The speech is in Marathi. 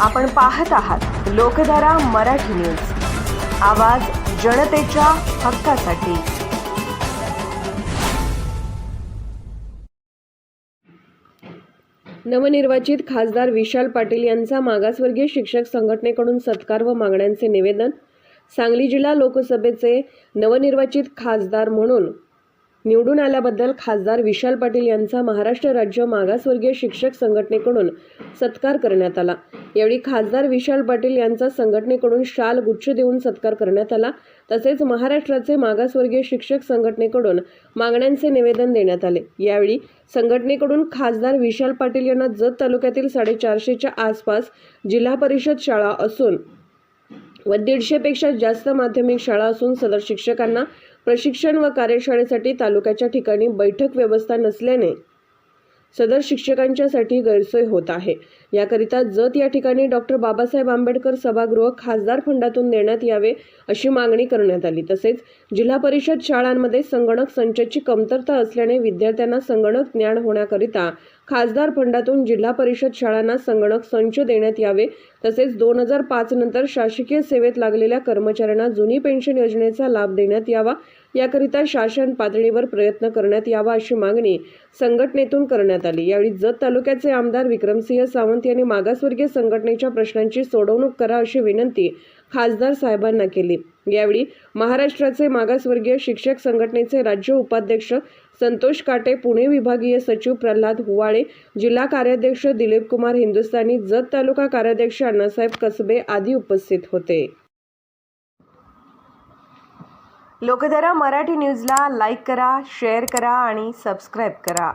आपण पाहत आहात लोकधारा मराठी न्यूज. आवाज जनतेच्या हक्कासाठी. नवनिर्वाचित खासदार विशाल पाटील यांचा मागासवर्गीय शिक्षक संघटनेकडून सत्कार व मागण्यांचे निवेदन. सांगली जिल्हा लोकसभेचे नवनिर्वाचित खासदार म्हणून निवडून आल्याबद्दल खासदार विशाल पाटील यांचा महाराष्ट्र राज्य मागासवर्गीय शिक्षक संघटनेकडून सत्कार करण्यात आला. यावेळी खासदार विशाल पाटील यांचा संघटनेकडून शाल गुच्छ देऊन सत्कार करण्यात आला. तसेच महाराष्ट्राचे मागासवर्गीय शिक्षक संघटनेकडून मागण्यांचे निवेदन देण्यात आले. यावेळी संघटनेकडून खासदार विशाल पाटील यांना जत तालुक्यातील साडेचारशेच्या आसपास जिल्हा परिषद शाळा असून व दीडशेपेक्षा जास्त माध्यमिक शाळा असून सदर शिक्षकांना प्रशिक्षण व कार्यशाळेसाठी तालुक्याच्या ठिकाणी बैठक व्यवस्था नसल्याने सदर शिक्षकांच्यासाठी गैरसोय होत आहे. याकरिता जत या ठिकाणी डॉक्टर बाबासाहेब आंबेडकर सभागृह खासदार फंडातून देण्यात यावे अशी मागणी करण्यात आली. तसेच जिल्हा परिषद शाळांमध्ये संगणक संचची कमतरता असल्याने विद्यार्थ्यांना संगणक ज्ञान होण्याकरिता खासदार फंडातून जिल्हा परिषद शाळांना संगणक संच देण्यात यावे. तसेच दोन हजार पाच नंतर शासकीय सेवेत लागलेल्या कर्मचाऱ्यांना जुनी पेन्शन योजनेचा लाभ देण्यात यावा. याकरिता शासन पातळीवर प्रयत्न करण्यात यावा अशी मागणी संघटनेतून करण्यात आली. यावेळी जत तालुक्याचे आमदार विक्रमसिंह सावंत यांनी मागासवर्गीय संघटनेच्या प्रश्नांची सोडवणूक करा अशी विनंती खासदार साहेबांना केली. यावेळी महाराष्ट्राचे मागासवर्गीय शिक्षक संघटनेचे राज्य उपाध्यक्ष संतोष काटे पुणे विभागीय सचिव प्रल्हाद हुवाळे जिल्हा कार्याध्यक्ष दिलीप कुमार हिंदुस्थानी जत तालुका कार्याध्यक्ष अण्णासाहेब कसबे आदी उपस्थित होते. लोकधारा मराठी न्यूजला लाईक करा शेअर करा आणि सबस्क्राईब करा.